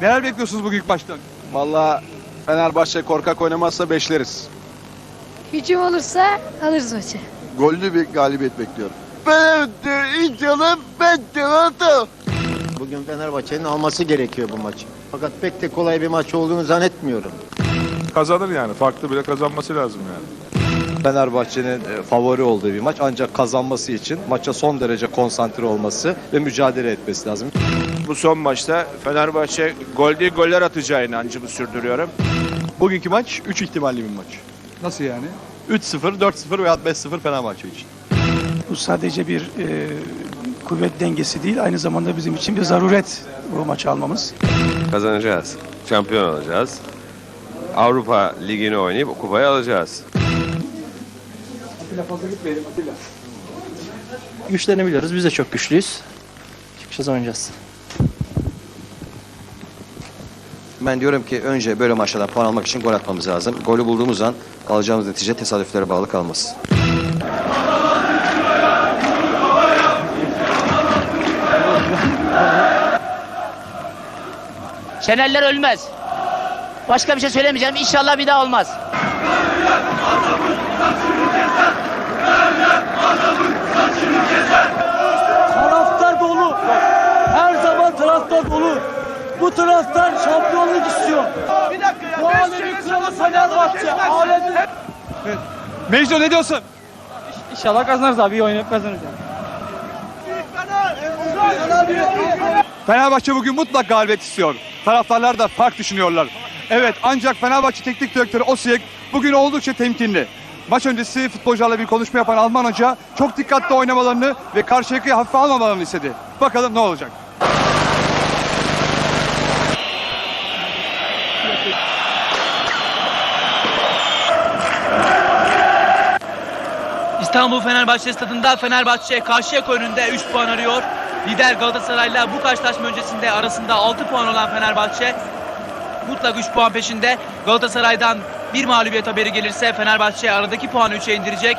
Neler bekliyorsunuz bugünkü maçtan? Valla Fenerbahçe korkak oynamazsa beşleriz. Hücum olursa alırız maçı. Gollü bir galibiyet bekliyorum. Bugün Fenerbahçe'nin alması gerekiyor bu maçı. Fakat pek de kolay bir maç olduğunu zannetmiyorum. Kazanır yani. Farklı bile kazanması lazım yani. Fenerbahçe'nin e, favori olduğu bir maç ancak kazanması için maça son derece konsantre olması ve mücadele etmesi lazım. Bu son maçta Fenerbahçe gol değil goller atacağı inancımı sürdürüyorum. Bugünkü maç 3 ihtimalli bir maç. Nasıl yani? 3-0, 4-0 veya 5-0 Fenerbahçe için. Bu sadece bir e, kuvvet dengesi değil, aynı zamanda bizim için bir zaruret bu maçı almamız. Kazanacağız. Şampiyon olacağız. Avrupa Ligi'ni oynayıp kupayı alacağız. Güçlerini biliyoruz. Biz de çok güçlüyüz. Çıkacağız oynayacağız. Ben diyorum ki önce böyle maçlardan puan almak için gol atmamız lazım. Golü bulduğumuz an alacağımız netice tesadüflere bağlı kalmaz. Şenerler ölmez. Başka bir şey söylemeyeceğim. İnşallah bir daha olmaz. Taraftar dolu. Her zaman taraftar dolu. Bu taraftar şampiyonluk istiyor. Bir dakika ya. Bu alemin kralı Fenerbahçe. Alemin... Mecnun ne diyorsun? İnşallah kazanırız abi. İyi oynayıp kazanırız. Fenerbahçe bugün mutlak galibiyet istiyor. Taraftarlar da fark düşünüyorlar. Evet ancak Fenerbahçe Teknik Direktörü Osijek bugün oldukça temkinli. Maç öncesi futbolcularla bir konuşma yapan Alman hoca çok dikkatli oynamalarını ve karşıyakayı hafife almamalarını istedi. Bakalım ne olacak? İstanbul Fenerbahçe stadında Fenerbahçe Karşıyaka önünde 3 puan arıyor. Lider Galatasaray'la bu karşılaşma öncesinde arasında 6 puan olan Fenerbahçe mutlak 3 puan peşinde. Galatasaray'dan bir mağlubiyet haberi gelirse Fenerbahçe aradaki puanı 3'e indirecek.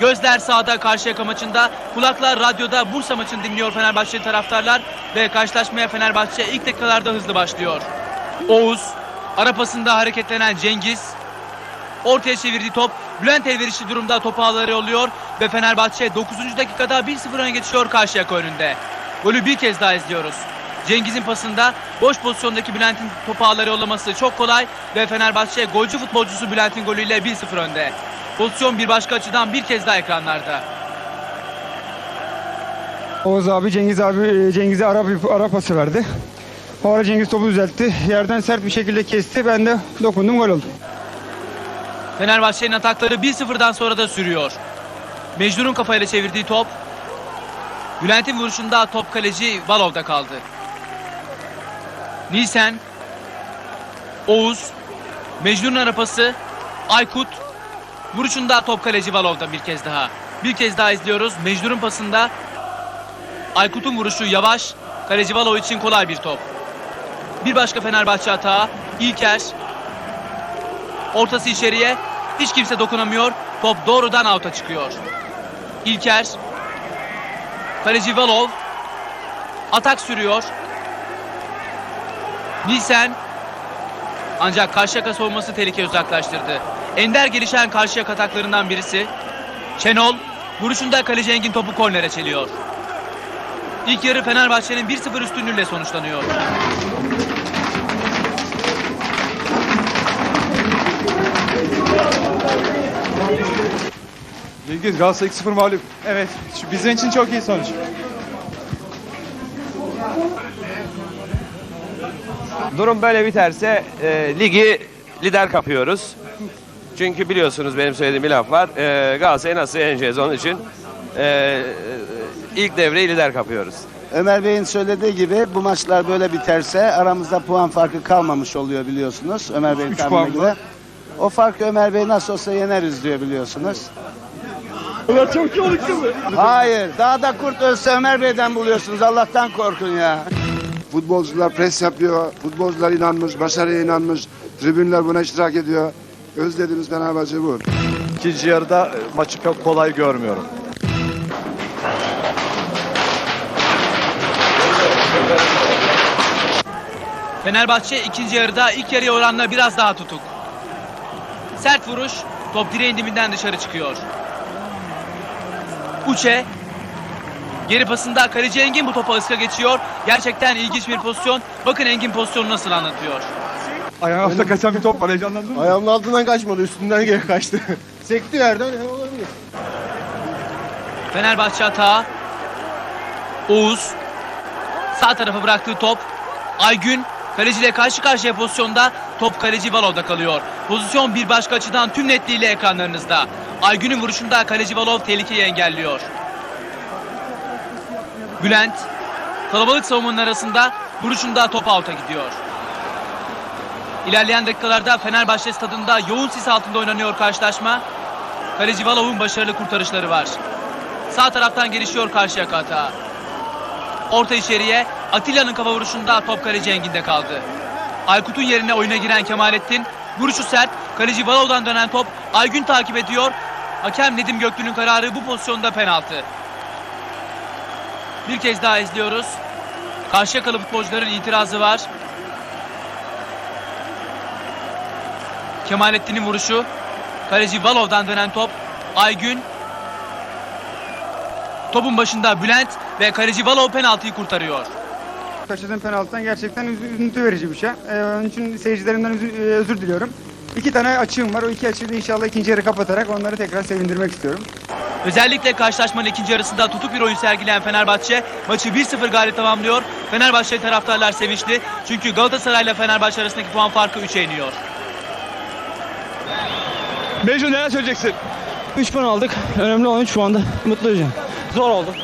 Gözler sahada Karşıyaka maçında, kulaklar radyoda Bursa maçını dinliyor Fenerbahçe taraftarlar ve karşılaşmaya Fenerbahçe ilk dakikalarda hızlı başlıyor. Oğuz, ara pasında hareketlenen Cengiz, Ortaya çevirdiği top Bülent elverişli durumda topu ağlara yolluyor ve Fenerbahçe 9. dakikada 1-0 öne geçiyor Karşıyaka önünde. Golü bir kez daha izliyoruz. Cengiz'in pasında boş pozisyondaki Bülent'in topu ağlara yollaması çok kolay ve Fenerbahçe golcü futbolcusu Bülent'in golüyle 1-0 önde. Pozisyon bir başka açıdan bir kez daha ekranlarda. Oğuz abi Cengiz abi Cengiz'e ara, ara pası verdi. O ara Cengiz topu düzeltti. Yerden sert bir şekilde kesti. Ben de dokundum gol oldu. Fenerbahçe'nin atakları 1-0'dan sonra da sürüyor. Mecnun'un kafayla çevirdiği top. Bülent'in vuruşunda top kaleci Valov'da kaldı. Nilsen. Oğuz. Mecnun'un arapası. Aykut. Vuruşunda top kaleci Valov'da bir kez daha. Bir kez daha izliyoruz. Mecnun'un pasında. Aykut'un vuruşu yavaş. Kaleci Valov için kolay bir top. Bir başka Fenerbahçe hata. İlker. Ortası içeriye. Hiç kimse dokunamıyor. Top doğrudan out'a çıkıyor. İlker. Kaleci Valov. Atak sürüyor. Nilsen. Ancak Karşıyaka savunması tehlike uzaklaştırdı. Ender gelişen Karşıyaka ataklarından birisi. Şenol. Vuruşunda kaleci Engin topu kornere çeliyor. İlk yarı Fenerbahçe'nin 1-0 üstünlüğüyle sonuçlanıyor. Cengiz Galatasaray 2-0 mağlup. Evet. Bizim için çok iyi sonuç. Durum böyle biterse e, ligi lider kapıyoruz. Çünkü biliyorsunuz benim söylediğim bir laf var. E, Galatasaray'ı nasıl yeneceğiz onun için e, ilk devreyi lider kapıyoruz. Ömer Bey'in söylediği gibi bu maçlar böyle biterse aramızda puan farkı kalmamış oluyor biliyorsunuz. Ömer Bey'in tahminine göre. O farkı Ömer Bey nasıl olsa yeneriz diyor biliyorsunuz. Çok iyi Hayır. Daha da kurt ölse Ömer Bey'den buluyorsunuz. Allah'tan korkun ya. Futbolcular pres yapıyor. Futbolcular inanmış, başarıya inanmış. Tribünler buna iştirak ediyor. Özlediğimiz Fenerbahçe bu. İkinci yarıda e, maçı çok kolay görmüyorum. Fenerbahçe ikinci yarıda ilk yarıya oranla biraz daha tutuk. Sert vuruş, top direğin dibinden dışarı çıkıyor. Uçe, geri pasında kaleci Engin bu topa ıska geçiyor. Gerçekten ilginç bir pozisyon. Bakın Engin pozisyonu nasıl anlatıyor. Ayağına kaçan bir top var heyecanlandın mı? Ayağımın altından kaçmadı üstünden geri kaçtı. Sekti yerden olabilir. Fenerbahçe hata. Oğuz. Sağ tarafa bıraktığı top. Aygün kaleciyle karşı karşıya pozisyonda top kaleci Valov'da kalıyor. Pozisyon bir başka açıdan tüm netliğiyle ekranlarınızda. Aygün'ün vuruşunda kaleci Valov tehlikeyi engelliyor. Bülent kalabalık savunmanın arasında vuruşunda top out'a gidiyor. İlerleyen dakikalarda Fenerbahçe stadında yoğun sis altında oynanıyor karşılaşma. Kaleci Valov'un başarılı kurtarışları var. Sağ taraftan gelişiyor Karşıyaka hata. Orta içeriye Atilla'nın kafa vuruşunda top kaleci Engin'de kaldı. Aykut'un yerine oyuna giren Kemalettin vuruşu sert. Kaleci Valov'dan dönen top Aygün takip ediyor. Hakem Nedim Göklü'nün kararı bu pozisyonda penaltı. Bir kez daha izliyoruz. Karşıyakalı futbolcuların itirazı var. Kemalettin'in vuruşu. Kaleci Valov'dan dönen top. Aygün Topun başında Bülent ve kaleci Valov penaltıyı kurtarıyor. Kaçırdığım penaltıdan gerçekten üzü- üzüntü verici bir şey. Ee, onun için seyircilerimden e, özür diliyorum. İki tane açığım var. O iki açığı da inşallah ikinci yarı kapatarak onları tekrar sevindirmek istiyorum. Özellikle karşılaşmanın ikinci yarısında tutuk bir oyun sergileyen Fenerbahçe maçı 1-0 galip tamamlıyor. Fenerbahçe taraftarlar sevinçli çünkü Galatasaray ile Fenerbahçe arasındaki puan farkı 3'e iniyor. Mecnun neler söyleyeceksin? 3 puan aldık. Önemli olan 3 puanda. Mutluyuz yani. Zor oldu.